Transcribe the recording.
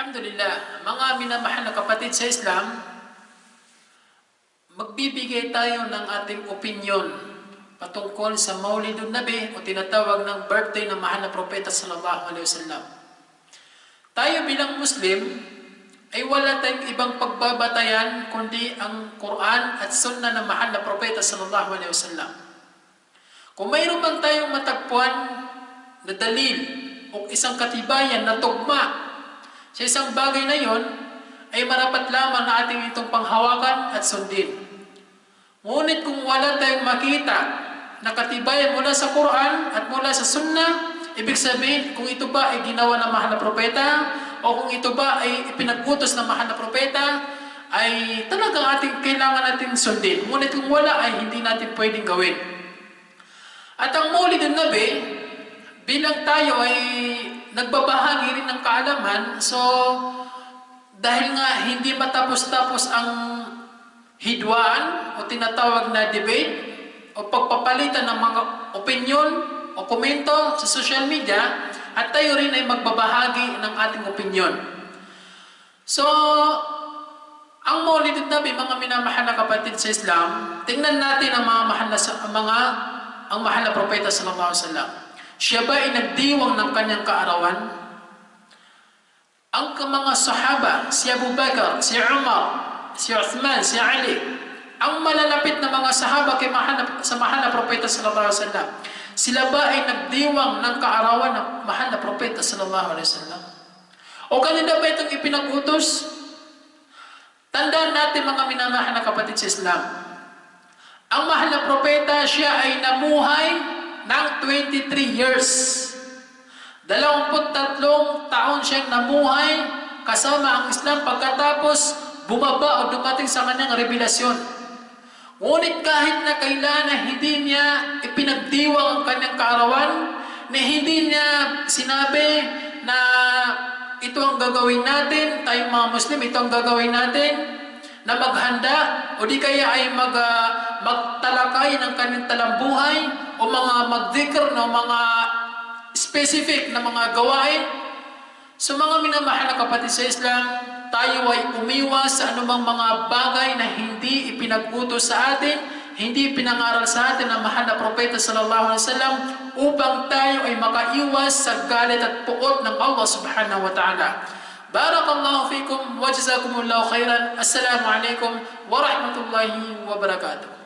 Alhamdulillah, mga minamahal na kapatid sa Islam, magbibigay tayo ng ating opinion patungkol sa Maulidun Nabi o tinatawag ng birthday ng mahal na propeta sallallahu alaihi wasallam. Tayo bilang Muslim ay wala tayong ibang pagbabatayan kundi ang Quran at Sunnah ng mahal na propeta sallallahu alaihi wasallam. Kung mayroon bang tayong matagpuan na dalil o isang katibayan na tugma sa isang bagay na yon, ay marapat lamang na ating itong panghawakan at sundin. Ngunit kung wala tayong makita na katibayan mula sa Quran at mula sa Sunnah, ibig sabihin kung ito ba ay ginawa ng mahal na propeta o kung ito ba ay ipinag-utos ng mahal na propeta, ay talagang ating kailangan natin sundin. Ngunit kung wala ay hindi natin pwedeng gawin. At ang Maulid ng Nabi, bilang tayo ay nagbabahagi rin ng kaalaman, so dahil nga hindi matapos-tapos ang hidwaan o tinatawag na debate o pagpapalitan ng mga opinion o komento sa social media at tayo rin ay magbabahagi ng ating opinion. So, ang Maulid Nabi, mga minamahal na kapatid sa Islam, tingnan natin ang mga mahal na, mga ang mahal na propeta sallallahu alaihi wasallam. Siya ba ay nagdiwang ng kanyang kaarawan? Ang mga sahaba, si Abu Bakar, si Umar, si Uthman, si Ali, ang malalapit na mga sahaba kay mahal sa mahal na propeta sallallahu alaihi wasallam, sila ba ay nagdiwang ng kaarawan ng mahal na propeta sallallahu alaihi wasallam? O kanila ba itong ipinag-utos? Tandaan natin mga minamahal na kapatid sa Islam. Ang mahal na propeta, siya ay namuhay ng 23 years. 23 taon siyang namuhay kasama ang Islam pagkatapos bumaba o dumating sa kanyang revelasyon. Ngunit kahit na kailan na hindi niya ipinagdiwang ang kanyang kaarawan, na hindi niya sinabi na ito ang gagawin natin, tayong mga Muslim, ito ang gagawin natin, na maghanda o di kaya ay mag, uh, magtalakay ng kanyang talambuhay o mga magdikr ng mga specific na mga gawain. So mga minamahal na kapatid sa Islam, tayo ay umiwas sa anumang mga bagay na hindi ipinag-utos sa atin, hindi pinangaral sa atin ng mahal na propeta sallallahu alaihi wasallam upang tayo ay makaiwas sa galit at puot ng Allah subhanahu wa ta'ala. بارك الله فيكم وجزاكم الله خيرا. السلام عليكم ورحمة الله وبركاته.